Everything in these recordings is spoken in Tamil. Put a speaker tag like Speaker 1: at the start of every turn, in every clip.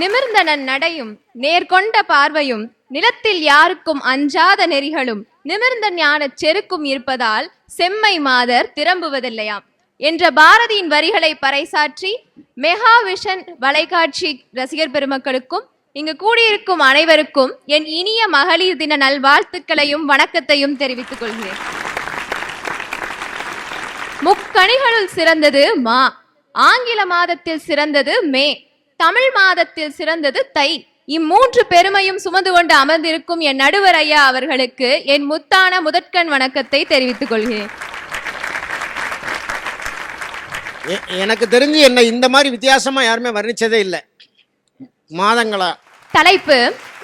Speaker 1: நிமிர்ந்தனன் நடையும் நேர்கொண்ட பார்வையும் நிலத்தில் யாருக்கும் அஞ்சாத நெறிகளும் நிமிர்ந்த ஞானச் செருக்கும் இருப்பதால் செம்மை மாதர் திரும்புவதில்லையாம். என்ற பாரதியின் வரிகளை பறைசாற்றி மெகா விஷன் வலைக்காட்சி ரசிகர் பெருமக்களுக்கும் இங்கு கூடியிருக்கும் அனைவருக்கும் என் இனிய மகளிர் தின நல்வாழ்த்துக்களையும் வணக்கத்தையும் தெரிவித்துக் கொள்கிறேன். முக்கணிகளுள் சிறந்தது மா. ஆங்கில மாதத்தில் சிறந்தது மே. தமிழ் மாதத்தில் சிறந்தது தை. இம்மூன்று பெருமையும் சுமந்து கொண்டு அமர்ந்திருக்கும் என் நடுவர் ஐயா அவர்களுக்கு என் முத்தான முதற்கண் வணக்கத்தை தெரிவித்துக் கொள்கிறேன்.
Speaker 2: எனக்கு தெரிஞ்சு என்ன இந்த மாதிரி வித்தியாசமா யாருமே வர்ணிச்சதே இல்லை. மாதங்களா?
Speaker 1: தலைப்பு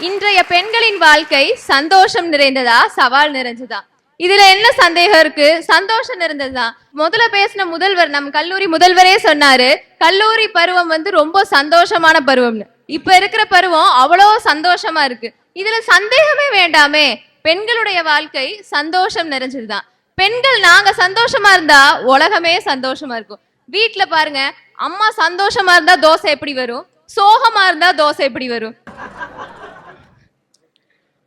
Speaker 1: இன்றைய பெண்களின் வாழ்க்கை சந்தோஷம் நிறைந்ததா சவால் நிறைஞ்சதா? இதுல என்ன சந்தேகம் இருக்கு? சந்தோஷம் இருந்ததுதான் முதல்ல பேசின முதல்வர் நம் கல்லூரி முதல்வரே சொன்னாரு கல்லூரி பருவம் வந்து ரொம்ப சந்தோஷமான பருவம்னு. இப்ப இருக்கிற பருவம் அவ்வளோ சந்தோஷமா இருக்கு. இதுல சந்தேகமே வேண்டாமே. பெண்களுடைய வாழ்க்கை சந்தோஷம் நிறைஞ்சதுதான் பெண்கள் நாங்க சந்தோஷமா இருந்தா உலகமே சந்தோஷமா இருக்கும். வீட்டுல பாருங்க அம்மா சந்தோஷமா இருந்தா தோசை எப்படி வரும்? சோகமா இருந்தா தோசை எப்படி வரும்?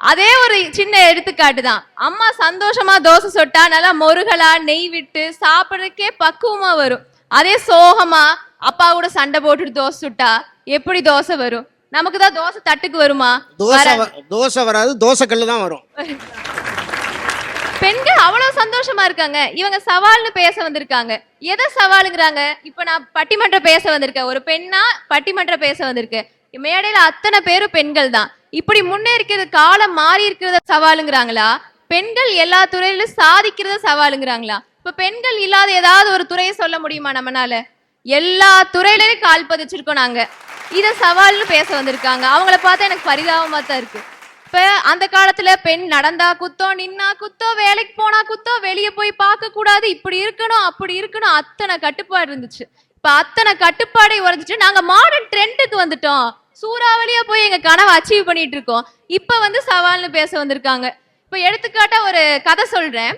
Speaker 1: அதே ஒரு சின்ன எடுத்துக்காட்டு தான். அம்மா சந்தோஷமா தோசை சொட்டா நல்லா மொருகலா நெய் விட்டு சாப்பிட்றதுக்கே பக்குவமா வரும். அதே சோகமா அப்பா கூட சண்டை போட்டுட்டு தோசை சுட்டா எப்படி தோசை வரும்? நமக்கு தான் தோசை தட்டுக்கு வருமா?
Speaker 2: தோசை
Speaker 1: வராது.
Speaker 2: தோசை கல்லு தான் வரும்.
Speaker 1: பெண்கள் அவ்வளவு சந்தோஷமா இருக்காங்க. இவங்க சவால்னு பேச வந்திருக்காங்க. எதை சவாலுங்கிறாங்க? இப்ப நான் பட்டிமன்றம் பேச வந்திருக்கேன். ஒரு பெண்ணா பட்டிமன்றம் பேச வந்திருக்கேன். மேடையில அத்தனை பேரும் பெண்கள் தான். இப்படி முன்னேறிக்கிறது காலம் மாறி இருக்கிறத சவாலுங்கிறாங்களா? பெண்கள் எல்லா துறையிலும் சாதிக்கிறத சவாலுங்கிறாங்களா? இப்ப பெண்கள் இல்லாத ஏதாவது ஒரு துறையை சொல்ல முடியுமா நம்மனால? எல்லா துறையிலயும் கால் பதிச்சிருக்கோம் நாங்க. இத சவால்னு பேச வந்திருக்காங்க. அவங்கள பார்த்தா எனக்கு பரிதாபமா தான் இருக்கு. இப்ப அந்த காலத்துல பெண் நடந்தா குத்தோ நின்னா குத்தோ வேலைக்கு போனா குத்தோ வெளியே போய் பார்க்க கூடாது. இப்படி இருக்கணும் அப்படி இருக்கணும். அத்தனை கட்டுப்பாடு இருந்துச்சு. இப்ப அத்தனை கட்டுப்பாடை உறைஞ்சிட்டு நாங்க மாடர்ன் ட்ரெண்டுக்கு வந்துட்டோம். சூறாவளியா போய் எங்க கனவை அச்சீவ் பண்ணிட்டு இருக்கோம் இப்ப வந்து சவால்னு பேச வந்திருக்காங்க. இப்ப எடுத்துக்காட்டா ஒரு கதை சொல்றேன்.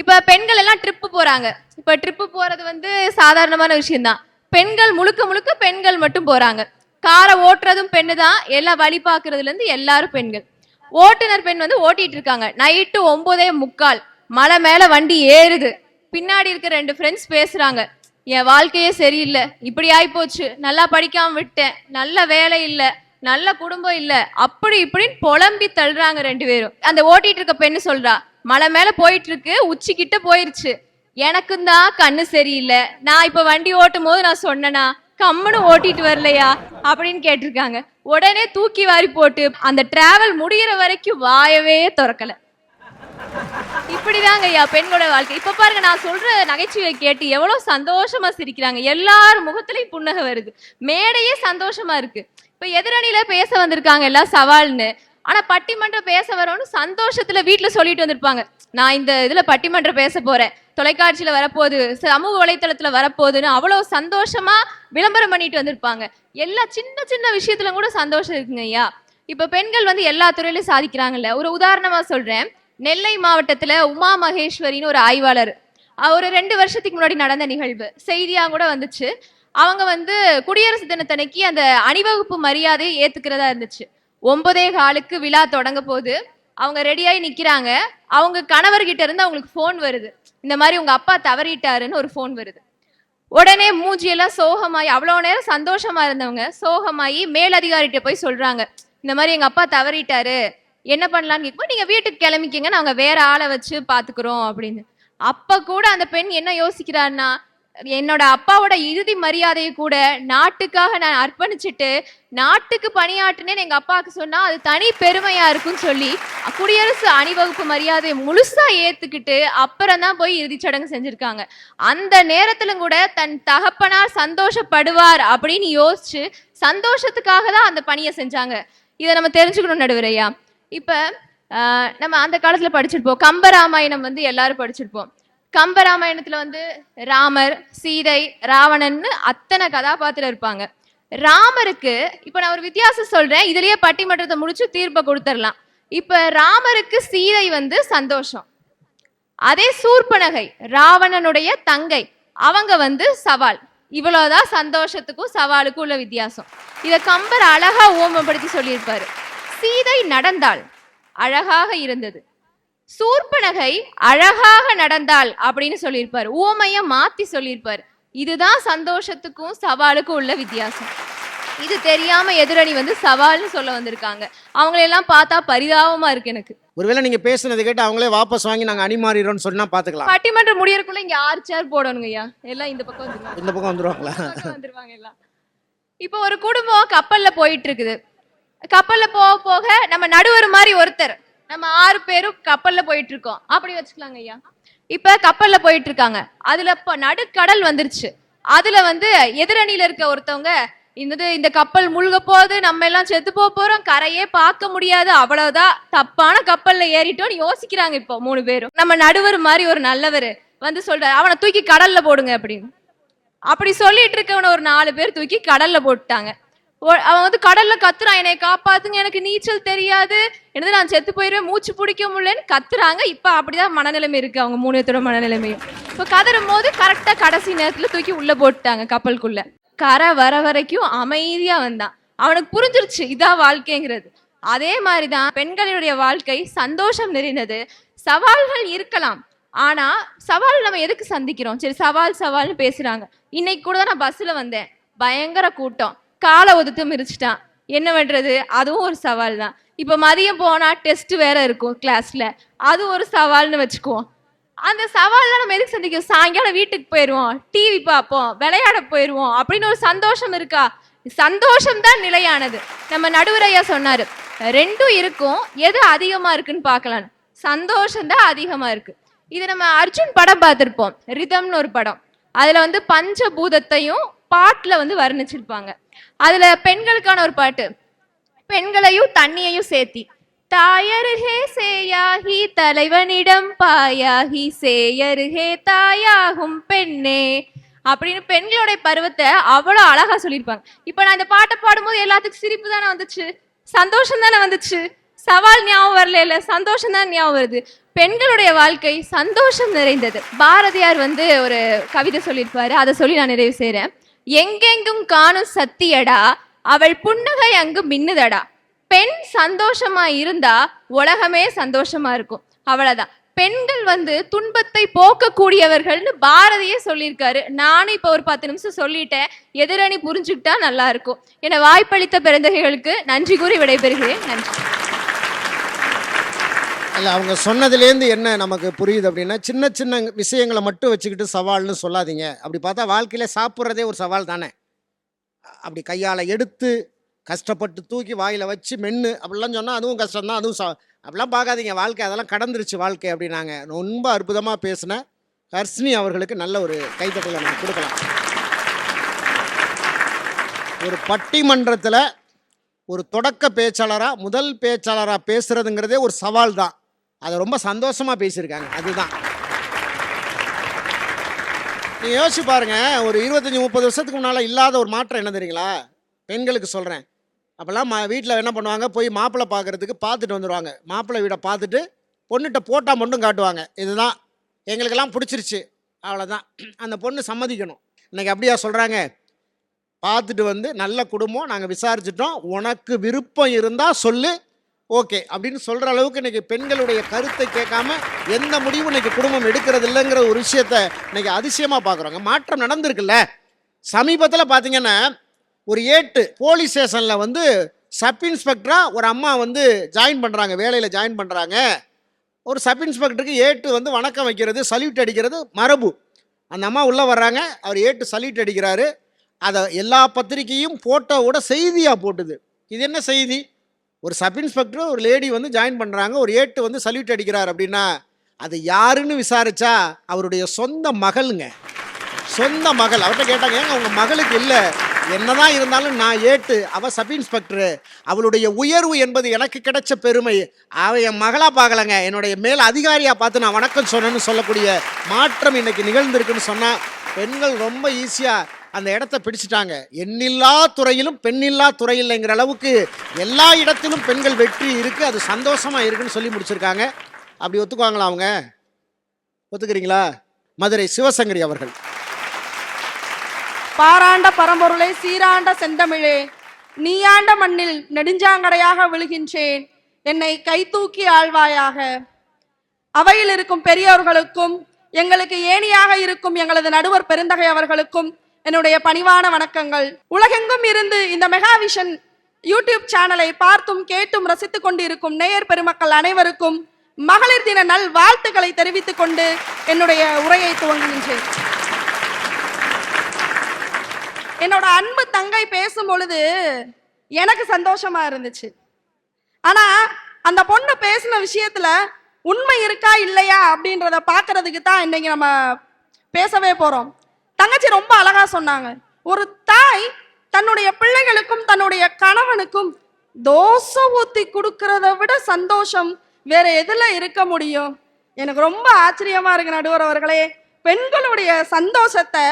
Speaker 1: இப்ப பெண்கள் எல்லாம் ட்ரிப்பு போறாங்க. இப்ப ட்ரிப்பு போறது வந்து சாதாரணமான விஷயம்தான். பெண்கள் முழுக்க முழுக்க பெண்கள் மட்டும் போறாங்க. காரை ஓட்டுறதும் பெண்ணு தான் எல்லாம் வழி பாக்குறதுல இருந்து எல்லாரும் பெண்கள். ஓட்டுநர் பெண் வந்து ஓட்டிட்டு இருக்காங்க. நைட்டு ஒன்பதே முக்கால். மலை மேல வண்டி ஏறுது. பின்னாடி இருக்க ரெண்டு ஃப்ரெண்ட்ஸ் பேசுறாங்க. என் வாழ்க்கையே சரியில்லை. இப்படி ஆயிப்போச்சு. நல்லா படிக்காம விட்டேன். நல்ல வேலை இல்லை. நல்ல குடும்பம் இல்லை. அப்படி இப்படின்னு புலம்பி தள்ளுறாங்க ரெண்டு பேரும். அந்த ஓட்டிட்டு இருக்க பெண்ணு சொல்றா மலை மேல போயிட்டு இருக்கு. உச்சிக்கிட்ட போயிருச்சு. எனக்கும் தான் கண்ணு சரியில்லை. நான் இப்ப வண்டி ஓட்டும் போது நான் சொன்னனா கம்முன்னு ஓட்டிட்டு வரலையா? அப்படின்னு கேட்டிருக்காங்க. உடனே தூக்கி வாரி போட்டு அந்த டிராவல் முடியிற வரைக்கும் வாயவே திறக்கல. அப்படிதாங்க ஐயா பெண்களோட வாழ்க்கை. இப்ப பாருங்க நான் சொல்ற நகைச்சுவை கேட்டு எவ்வளவு சந்தோஷமா சிரிக்கிறாங்க. எல்லார் முகத்திலையும் புன்னகை வருது. மேடையே சந்தோஷமா இருக்கு. இப்ப எதிரணியில பேச வந்திருக்காங்க எல்லாம் சவால்னு. ஆனா பட்டிமன்றம் பேச வரோன்னு சந்தோஷத்துல வீட்டுல சொல்லிட்டு வந்திருப்பாங்க. நான் இந்த இதுல பட்டிமன்றம் பேச போறேன். தொலைக்காட்சியில வரப்போகுது சமூக வலைத்தளத்துல வரப்போகுதுன்னு அவ்வளவு சந்தோஷமா விளம்பரம் பண்ணிட்டு வந்திருப்பாங்க. எல்லா சின்ன சின்ன விஷயத்துல கூட சந்தோஷம் இருக்குங்க ஐயா. இப்ப பெண்கள் வந்து எல்லா துறையிலும் சாதிக்கிறாங்கல்ல. ஒரு உதாரணமா சொல்றேன். நெல்லை மாவட்டத்துல உமா மகேஸ்வரின்னு ஒரு ஆய்வாளர். ஒரு ரெண்டு வருஷத்துக்கு முன்னாடி நடந்த நிகழ்வு. செய்தியா கூட வந்துச்சு. அவங்க வந்து குடியரசு தினத்தன்னைக்கு அந்த அணிவகுப்பு மரியாதையை ஏத்துக்கிறதா இருந்துச்சு. ஒன்பதே காலுக்கு விழா தொடங்க போது அவங்க ரெடியாகி நிக்கிறாங்க. அவங்க கணவர்கிட்ட இருந்து அவங்களுக்கு ஃபோன் வருது. இந்த மாதிரி உங்க அப்பா தவறிட்டாருன்னு ஒரு ஃபோன் வருது. உடனே மூஞ்சியெல்லாம் சோகமாயி அவ்வளோ நேரம் சந்தோஷமா இருந்தவங்க சோகமாயி மேலதிகாரிகிட்ட போய் சொல்றாங்க. இந்த மாதிரி எங்க அப்பா தவறிட்டாரு. என்ன பண்ணலான்னு கேட்கும்போது நீங்க வீட்டுக்கு கிளம்பிக்கிங்க நாங்க வேற ஆளை வச்சு பாத்துக்கிறோம் அப்படின்னு. அப்ப கூட அந்த பெண் என்ன யோசிக்கிறான்னா என்னோட அப்பாவோட இறுதி மரியாதையை கூட நாட்டுக்காக நான் அர்ப்பணிச்சுட்டு நாட்டுக்கு பணியாற்றினேன்னு எங்க அப்பாவுக்கு சொன்னா அது தனி பெருமையா இருக்கும்னு சொல்லி குடியரசு அணிவகுப்பு மரியாதையை முழுசா ஏத்துக்கிட்டு அப்புறம் தான் போய் இறுதி சடங்கு செஞ்சிருக்காங்க. அந்த நேரத்திலும் கூட தன் தகப்பனார் சந்தோஷப்படுவார் அப்படின்னு யோசிச்சு சந்தோஷத்துக்காக தான் அந்த பணியை செஞ்சாங்க. இதை நம்ம தெரிஞ்சுக்கணும் நடுவரையா இப்ப நம்ம அந்த காலத்துல படிச்சிருப்போம். கம்பராமாயணம் வந்து எல்லாரும் படிச்சிருப்போம். கம்பராமாயணத்துல வந்து ராமர் சீதை ராவணன்னு அத்தனை கதாபாத்திரம் இருப்பாங்க. ராமருக்கு இப்ப நான் ஒரு வித்தியாசம் சொல்றேன். இதுலயே பட்டிமன்றத்தை முடிச்சு தீர்ப்பை கொடுத்துடலாம். இப்ப ராமருக்கு சீதை வந்து சந்தோஷம். அதே சூர்பனகை ராவணனுடைய தங்கை அவங்க வந்து சவால். இவ்வளவுதான் சந்தோஷத்துக்கும் சவாலுக்கும் உள்ள வித்தியாசம். இத கம்பர் அழகா ஓமப்படுத்தி சொல்லியிருப்பாரு. சீதை நடந்தாள். அழகாக இருந்தது. சூர்பனகை அழகாக நடந்தாள் அப்படின்னு சொல்லியிருப்பாரு. ஊமைய மாத்தி சொல்லியிருப்பாரு. இதுதான் சந்தோஷத்துக்கும் சவாலுக்கும் உள்ள வித்தியாசம். இது தெரியாம எதிரணி வந்து சவால்னு சொல்ல வந்திருக்காங்க. அவங்களெல்லாம் பார்த்தா பரிதாபமா இருக்கு எனக்கு.
Speaker 2: ஒருவேளை நீங்க பேசுனதை கேட்டு அவங்களே வாபஸ் வாங்கி நாங்க அணிமாறிடுறோம்னு சொன்னா பாத்துக்கலாம்.
Speaker 1: பட்டிமன்றம் முடியறதுக்குள்ள இங்க ஆறு சேர் போடணுங்க ஐயா. எல்லாம் இந்த பக்கம் வந்துருவாங்க.
Speaker 2: இந்த பக்கம் வந்துருவாங்களா?
Speaker 1: வந்துருவாங்க எல்லாம். இப்போ ஒரு குடும்பம் கப்பல்ல போயிட்டு இருக்குது. கப்பல்ல போக போக நம்ம நடுவர் மாதிரி ஒருத்தர். நம்ம ஆறு பேரும் கப்பல்ல போயிட்டு இருக்கோம் அப்படி வச்சுக்கலாங்க ஐயா. இப்ப கப்பல்ல போயிட்டு இருக்காங்க அதுல இப்ப நடுக்கடல் வந்துருச்சு. அதுல வந்து எதிரணியில இருக்க ஒருத்தவங்க இந்த இந்த கப்பல் முழுக போகுது நம்ம எல்லாம் செத்து போக போறோம் கரையே பார்க்க முடியாது அவ்வளவுதான் தப்பான கப்பல்ல ஏறிட்டோம்னு யோசிக்கிறாங்க இப்போ மூணு பேரும். நம்ம நடுவர் மாதிரி ஒரு நல்லவர் வந்து சொல்றாரு அவனை தூக்கி கடல்ல போடுங்க அப்படின்னு. அப்படி சொல்லிட்டு இருக்கவன ஒரு நாலு பேர் தூக்கி கடல்ல போட்டுட்டாங்க. அவன் வந்து கடல்ல கத்துறான். என்னை காப்பாத்துங்க எனக்கு நீச்சல் தெரியாது. என்னது நான் செத்து போயிருவேன் மூச்சு பிடிக்க முடியலன்னு கத்துறாங்க. இப்ப அப்படிதான் மனநிலைமை இருக்கு. அவங்க மூணு பேத்தோட மனநிலைமையும். இப்ப கதறும் போது கரெக்டா கடைசி நேரத்துல தூக்கி உள்ள போட்டுட்டாங்க கப்பலுக்குள்ள. கரை வர வரைக்கும் அமைதியா வந்தான். அவனுக்கு புரிஞ்சிருச்சு இதான் வாழ்க்கைங்கிறது. அதே மாதிரிதான் பெண்களுடைய வாழ்க்கை சந்தோஷம் நிறைந்தது. சவால்கள் இருக்கலாம். ஆனா சவால் நம்ம எதுக்கு சந்திக்கிறோம்? சரி சவால் சவால்னு பேசுறாங்க. இன்னைக்கு கூட தான் நான் பஸ்ல வந்தேன். பயங்கர கூட்டம். காலை ஒதுத்து மிதிச்சிட்டான். என்ன பண்றது? அதுவும் ஒரு சவால் தான். இப்போ மதியம் போனா டெஸ்ட் வேற இருக்கும் கிளாஸ்ல அது ஒரு சவால்னு வச்சுக்குவோம். அந்த சவால்லாம் நம்ம எதுக்கு சந்திக்கும் சாயங்காலம் வீட்டுக்கு போயிடுவோம் டிவி பார்ப்போம். விளையாட போயிடுவோம் அப்படின்னு ஒரு சந்தோஷம் இருக்கா? சந்தோஷம் தான் நிலையானது. நம்ம நடுவரையா சொன்னாரு. ரெண்டும் இருக்கும். எது அதிகமா இருக்குன்னு பார்க்கலாம். சந்தோஷம் தான் அதிகமா இருக்கு. இது நம்ம அர்ஜுன் படம் பார்த்துருப்போம். ரிதம்னு ஒரு படம். அதில் வந்து பஞ்சபூதத்தையும் பாட்டில் வந்து வர்ணிச்சிருப்பாங்க. அதில் பெண்களுக்கான ஒரு பாட்டு. பெண்களையும் தண்ணியையும் சேர்த்தி. தாயருகே சேயாகி தலைவனிடம் பாயாகி சேயருகே தாயாகும் பெண்ணே அப்படின்னு பெண்களுடைய பருவத்தை அவ்வளோ அழகா சொல்லியிருப்பாங்க. இப்போ நான் இந்த பாட்டை பாடும்போது எல்லாத்துக்கும் சிரிப்பு தானே வந்துச்சு? சந்தோஷம் தானே வந்துச்சு? சவால் ஞாபகம் வரல இல்லை சந்தோஷம் தான் ஞாபகம் வருது. பெண்களுடைய வாழ்க்கை சந்தோஷம் நிறைந்தது. பாரதியார் வந்து ஒரு கவிதை சொல்லியிருப்பாரு. அதை சொல்லி நான் நிறைவு செய்கிறேன் எங்கெங்கும் காணும் சத்தியடா அவள் புன்னகை அங்கு மின்னுதடா. பெண் சந்தோஷமா இருந்தா உலகமே சந்தோஷமா இருக்கும். அவ்வளவுதான். பெண்கள் வந்து துன்பத்தை போக்கக்கூடியவர்கள்னு பாரதியே சொல்லியிருக்காரு. நானும் இப்போ ஒரு பத்து நிமிஷம் சொல்லிட்டேன். எதிரணி புரிஞ்சுக்கிட்டா நல்லா இருக்கும். என வாய்ப்பளித்த பிறந்தகைகளுக்கு நன்றி கூறி விடைபெறுகிறேன். நன்றி.
Speaker 2: இல்ல அவங்க சொன்னதுலேருந்து என்ன நமக்கு புரியுது அப்படின்னா சின்ன சின்ன விஷயங்களை மட்டும் வச்சுக்கிட்டு சவால்னு சொல்லாதீங்க. அப்படி பார்த்தா வாழ்க்கையில் சாப்பிட்றதே ஒரு சவால் தானே? அப்படி கையால் எடுத்து கஷ்டப்பட்டு தூக்கி வாயில் வச்சு மென்று அப்படிலாம் சொன்னால் அதுவும் கஷ்டம்தான் அதுவும் ச அப்படிலாம் பார்க்காதீங்க. வாழ்க்கை அதெல்லாம் கடந்துருச்சு வாழ்க்கை அப்படின்னாங்க. ரொம்ப அற்புதமாக பேசின ஹர்ஷினி அவர்களுக்கு நல்ல ஒரு கைத்தட்டலை நம்ம கொடுக்கலாம். ஒரு பட்டிமன்றத்தில் ஒரு தொடக்க பேச்சாளராக முதல் பேச்சாளராக பேசுகிறதுங்கிறதே ஒரு சவால் தான் அதை ரொம்ப சந்தோஷமாக பேசியிருக்காங்க. அதுதான். நீங்கள் யோசிச்சு பாருங்கள் ஒரு இருபத்தஞ்சி முப்பது வருஷத்துக்கு முன்னால் இல்லாத ஒரு மாற்றம் என்ன தெரியுங்களா? பெண்களுக்கு சொல்கிறேன் அப்போல்லாம் மா வீட்டில் என்ன பண்ணுவாங்க? போய் மாப்பிள்ளை பார்க்குறதுக்கு பார்த்துட்டு வந்துடுவாங்க மாப்பிள்ளை வீடை பார்த்துட்டு பொண்ணுகிட்ட போட்டால் மட்டும் காட்டுவாங்க. இதுதான். எங்களுக்கெல்லாம் பிடிச்சிருச்சு. அவ்வளோதான் அந்த பொண்ணு சம்மதிக்கணும். இன்றைக்கி அப்படியா சொல்கிறாங்க பார்த்துட்டு வந்து நல்ல குடும்பம் நாங்கள் விசாரிச்சிட்டோம். உனக்கு விருப்பம் இருந்தால் சொல்லு. ஓகே அப்படின்னு சொல்கிற அளவுக்கு இன்றைக்கி பெண்களுடைய கருத்தை கேட்காம எந்த முடிவும் இன்னைக்கு குடும்பம் எடுக்கிறது இல்லைங்கிற ஒரு விஷயத்த இன்றைக்கி அதிசயமாக பார்க்குறோங்க. மாற்றம் நடந்திருக்குல்ல. சமீபத்தில் பார்த்தீங்கன்னா ஒரு ஏட்டு போலீஸ் ஸ்டேஷனில் வந்து சப் இன்ஸ்பெக்டராக ஒரு அம்மா வந்து ஜாயின் பண்ணுறாங்க வேலையில் ஜாயின் பண்ணுறாங்க ஒரு சப் இன்ஸ்பெக்டருக்கு ஏட்டு வந்து வணக்கம் வைக்கிறது சல்யூட் அடிக்கிறது மரபு. அந்த அம்மா உள்ளே வர்றாங்க அவர் ஏட்டு சல்யூட் அடிக்கிறாரு. அதை எல்லா பத்திரிக்கையும் ஃபோட்டோவோட செய்தியாக போட்டுது. இது என்ன செய்தி? ஒரு சப் இன்ஸ்பெக்டர் ஒரு லேடி வந்து ஜாயின் பண்ணுறாங்க ஒரு ஏட்டு வந்து சல்யூட் அடிக்கிறார் அப்படின்னா அது யாருன்னு விசாரிச்சா அவருடைய சொந்த மகளுங்க. சொந்த மகள். அவர்கிட்ட கேட்டாங்க ஏங்க உங்கள் மகளுக்கு இல்லை. என்னதான் இருந்தாலும் நான் ஏட்டு. அவள் சப் இன்ஸ்பெக்டரு அவளுடைய உயர்வு என்பது எனக்கு கிடைச்ச பெருமை. அவள் என் மகளாக பார்க்கலங்க. என்னுடைய மேல் அதிகாரியாக பார்த்து நான் வணக்கம் சொன்னேன்னு சொல்லக்கூடிய மாற்றம் இன்னைக்கு நிகழ்ந்திருக்குன்னு சொன்னால் பெண்கள் ரொம்ப ஈஸியாக அந்த இடத்த பிடிச்சிட்டாங்க. எண்ணில்லா துறையிலும் பெண்ணில்லா துறை இல்லைங்கிற அளவுக்கு எல்லா இடத்திலும் பெண்கள் வெற்றி இருக்குது அது சந்தோஷமாக இருக்குன்னு சொல்லி முடிச்சிருக்காங்க. அப்படி ஒத்துக்குவாங்களா அவங்க? ஒத்துக்கிறீங்களா? மதுரை சிவசங்கரி அவர்கள்.
Speaker 3: பாராண்ட பரம்பொருளை சீராண்ட செந்தமிழே நீயாண்ட மண்ணில் நெடுஞ்சாங்கடையாக விழுகின்றேன். என்னை கைதூக்கி ஆழ்வாயாக அவையில் இருக்கும் பெரியோர்களுக்கும் எங்களுக்கு ஏணியாக இருக்கும் எங்களது நடுவர் பெருந்தகை அவர்களுக்கும் என்னுடைய பணிவான வணக்கங்கள். உலகெங்கும் இருந்து இந்த மெகாவிஷன் யூடியூப் சேனலை பார்த்தும் கேட்டும் ரசித்துக் கொண்டிருக்கும் நேயர் பெருமக்கள் அனைவருக்கும் மகளிர் தின நல் வாழ்த்துக்களை தெரிவித்துக் கொண்டு என்னுடைய உரையை துவங்குகின்றேன். என்னோட அன்பு தங்கை பேசும் பொழுது எனக்கு சந்தோஷமா இருந்துச்சு. ஆனா அந்த பொண்ணு பேசின விஷயத்துல உண்மை இருக்கா இல்லையா அப்படின்றத பாக்குறதுக்கு தான் இன்னைக்கு நம்ம பேசவே போறோம். தங்கச்சி ரொம்ப அழகா சொன்னாங்க. ஒரு தாய் தன்னுடைய பிள்ளைகளுக்கும் தன்னுடைய கணவனுக்கும் தோசை ஊத்தி கொடுக்கறத விட சந்தோஷம் வேற எதுல இருக்க முடியும்? எனக்கு ரொம்ப ஆச்சரியமா இருக்கு நடுவர் அவர்களே. பெண்களுடைய சந்தோஷத்தை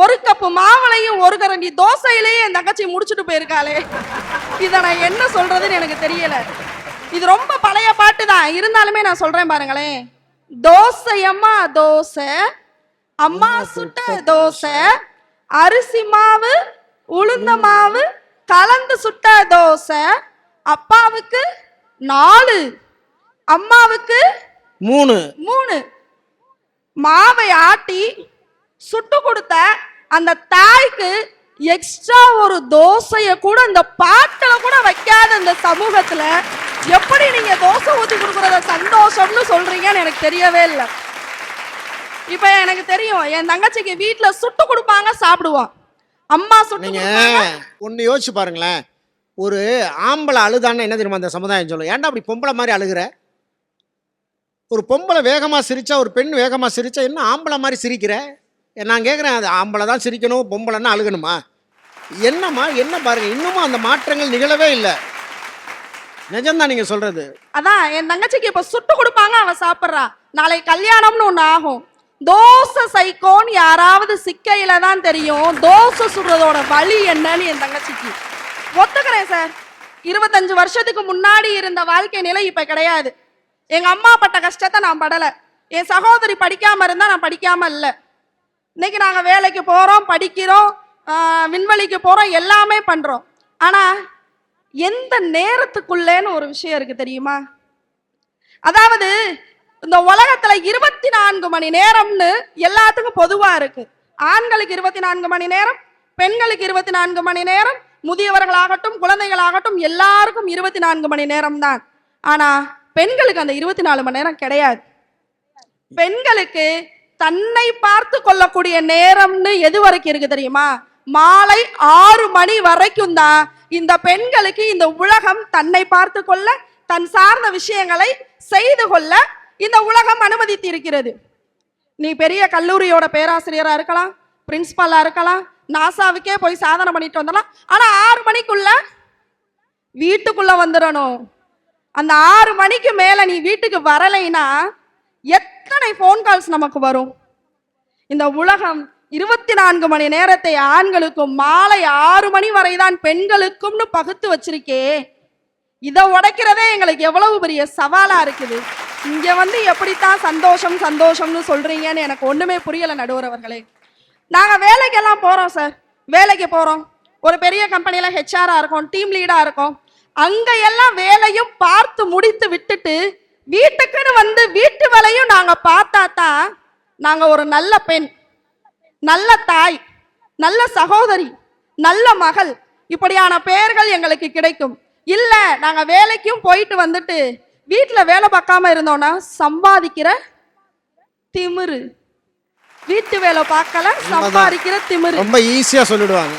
Speaker 3: ஒரு கப்பு மாவளையும் ஒரு கரண்டி தோசையிலேயே என் தங்கச்சி முடிச்சுட்டு போயிருக்காளே. இதை நான் என்ன சொல்றதுன்னு எனக்கு தெரியல. இது ரொம்ப பழைய பாட்டு தான். இருந்தாலுமே நான் சொல்றேன் பாருங்களேன். தோசையம்மா தோசை அம்மா சுட்ட தோசை அரிசி மாவு உளுந்த மாவு கலந்து சுட்ட தோசை. அப்பாவுக்கு நாலு அம்மாவுக்கு
Speaker 2: மூணு.
Speaker 3: மூணு. மாவை ஆட்டி சுட்டு கொடுத்த அந்த தாய்க்கு எக்ஸ்ட்ரா ஒரு தோசைய கூட இந்த பாட்டில கூட வைக்காத இந்த சமூகத்துல எப்படி நீங்க தோசை ஊத்தி கொடுக்கறத சந்தோஷம்னு சொல்றீங்கன்னு எனக்கு தெரியவே இல்லை. இப்ப எனக்கு தெரியும் என் தங்கச்சிக்கு வீட்ல சுட்டு கொடுப்பாங்க சாப்பிடுவோம் அம்மா சுட்டு
Speaker 2: நீங்க
Speaker 3: கொடுப்பாங்க.
Speaker 2: ஒன்று யோசிச்சு பாருங்களேன். ஒரு ஆம்பளை அழுதான்னு என்ன தெரியுமா அந்த சமுதாயம் சொல்லும்? ஏன்டா அப்படி பொம்பளை மாதிரி அழுகுற? ஒரு பொம்பளை வேகமாக சிரிச்சா ஒரு பெண் வேகமாக சிரிச்சா என்ன ஆம்பளை மாதிரி சிரிக்கிற? நான் கேட்குறேன் அது ஆம்பளை தான் சிரிக்கணும் பொம்பளைன்னா அழுகணுமா? என்னம்மா என்ன பாருங்க இன்னமும் அந்த மாற்றங்கள் நிகழவே இல்லை. நிஜம்தான் நீங்கள் சொல்கிறது
Speaker 3: அதான் என் தங்கச்சிக்கு இப்ப சுட்டு கொடுப்பாங்க அவ சாப்பிடுறா. நாளை கல்யாணம்னு ஒண்ணு ஆகும். தோசை சைக்கோன்னு யாராவது சிக்கையில தான் தெரியும். தோசை சுடுறதோட வழி என்னன்னு என் தங்கச்சிக்கு. ஒத்துக்கிறேன் சார் இருபத்தஞ்சு வருஷத்துக்கு முன்னாடி இருந்த வாழ்க்கை நிலை இப்ப கிடையாது. எங்க அம்மா பட்ட கஷ்டத்தை நான் படல. என் சகோதரி படிக்காம இருந்தா நான் படிக்காம இல்ல. இன்னைக்கு நாங்க வேலைக்கு போறோம் படிக்கிறோம் விண்வெளிக்கு போறோம் எல்லாமே பண்றோம். ஆனா எந்த நேரத்துக்குள்ளேன்னு ஒரு விஷயம் இருக்கு தெரியுமா? அதாவது இந்த உலகத்துல இருபத்தி நான்கு மணி நேரம்னு எல்லாத்துக்கும் பொதுவா இருக்கு. ஆண்களுக்கு இருபத்தி நான்கு மணி நேரம் பெண்களுக்கு இருபத்தி நான்கு மணி நேரம் முதியவர்களாகட்டும் குழந்தைகளாகட்டும் எல்லாருக்கும் இருபத்தி நான்கு மணி நேரம் தான் ஆனா பெண்களுக்கு அந்த இருபத்தி நாலு மணி நேரம் கிடையாது. பெண்களுக்கு தன்னை பார்த்து கொள்ளக்கூடிய நேரம்னு எது வரைக்கும் இருக்கு தெரியுமா? மாலை ஆறு மணி வரைக்கும் தான் இந்த பெண்களுக்கு இந்த உலகம் தன்னை பார்த்து கொள்ள தன் சார்ந்த விஷயங்களை செய்து கொள்ள இந்த உலகம் அனுமதித்து இருக்கிறது நீ பெரிய கல்லூரியோட பேராசிரியராக இருக்கலாம் பிரின்சிபலாக இருக்கலாம் நாசாவுக்கே போய் சாதனை பண்ணிட்டு வந்துடலாம். ஆனால் ஆறு மணிக்குள்ள வீட்டுக்குள்ள வந்துடணும். அந்த ஆறு மணிக்கு மேலே நீ வீட்டுக்கு வரலைன்னா எத்தனை ஃபோன் கால்ஸ் நமக்கு வரும்? இந்த உலகம் இருபத்தி நான்கு மணி நேரத்தை ஆண்களுக்கும் மாலை ஆறு மணி வரைதான் பெண்களுக்கும்னு பகுத்து வச்சிருக்கே. இதை உடைக்கிறதே எங்களுக்கு எவ்வளவு பெரிய சவாலாக இருக்குது. இங்க வந்து எப்படித்தான் சந்தோஷம் சந்தோஷம்னு சொல்றீங்கன்னு எனக்கு ஒண்ணுமே புரியல நடுவர் அவர்களே நாங்க வேலைக்கெல்லாம் போறோம் சார் வேலைக்கு போறோம். ஒரு பெரிய கம்பெனியில் ஹெச்ஆரா இருக்கோம் டீம் லீடா இருக்கோம். அங்க எல்லாம் வேலையும் பார்த்து முடித்து விட்டுட்டு வீட்டுக்குன்னு வந்து வீட்டு வேலையும் நாங்க பார்த்தா தான் நாங்க ஒரு நல்ல பெண் நல்ல தாய் நல்ல சகோதரி நல்ல மகள். இப்படியான பெயர்கள் எங்களுக்கு கிடைக்கும். இல்ல நாங்க வேலைக்கும் போயிட்டு வந்துட்டு வீட்ல வேலை பார்க்காம இருந்தோம்னா சம்பாதிக்கிற திமிரு. வீட்டு வேலை பார்க்கல சம்பாதிக்கிற திமிரு.
Speaker 2: ரொம்ப ஈஸியாக சொல்லிடுவாங்க.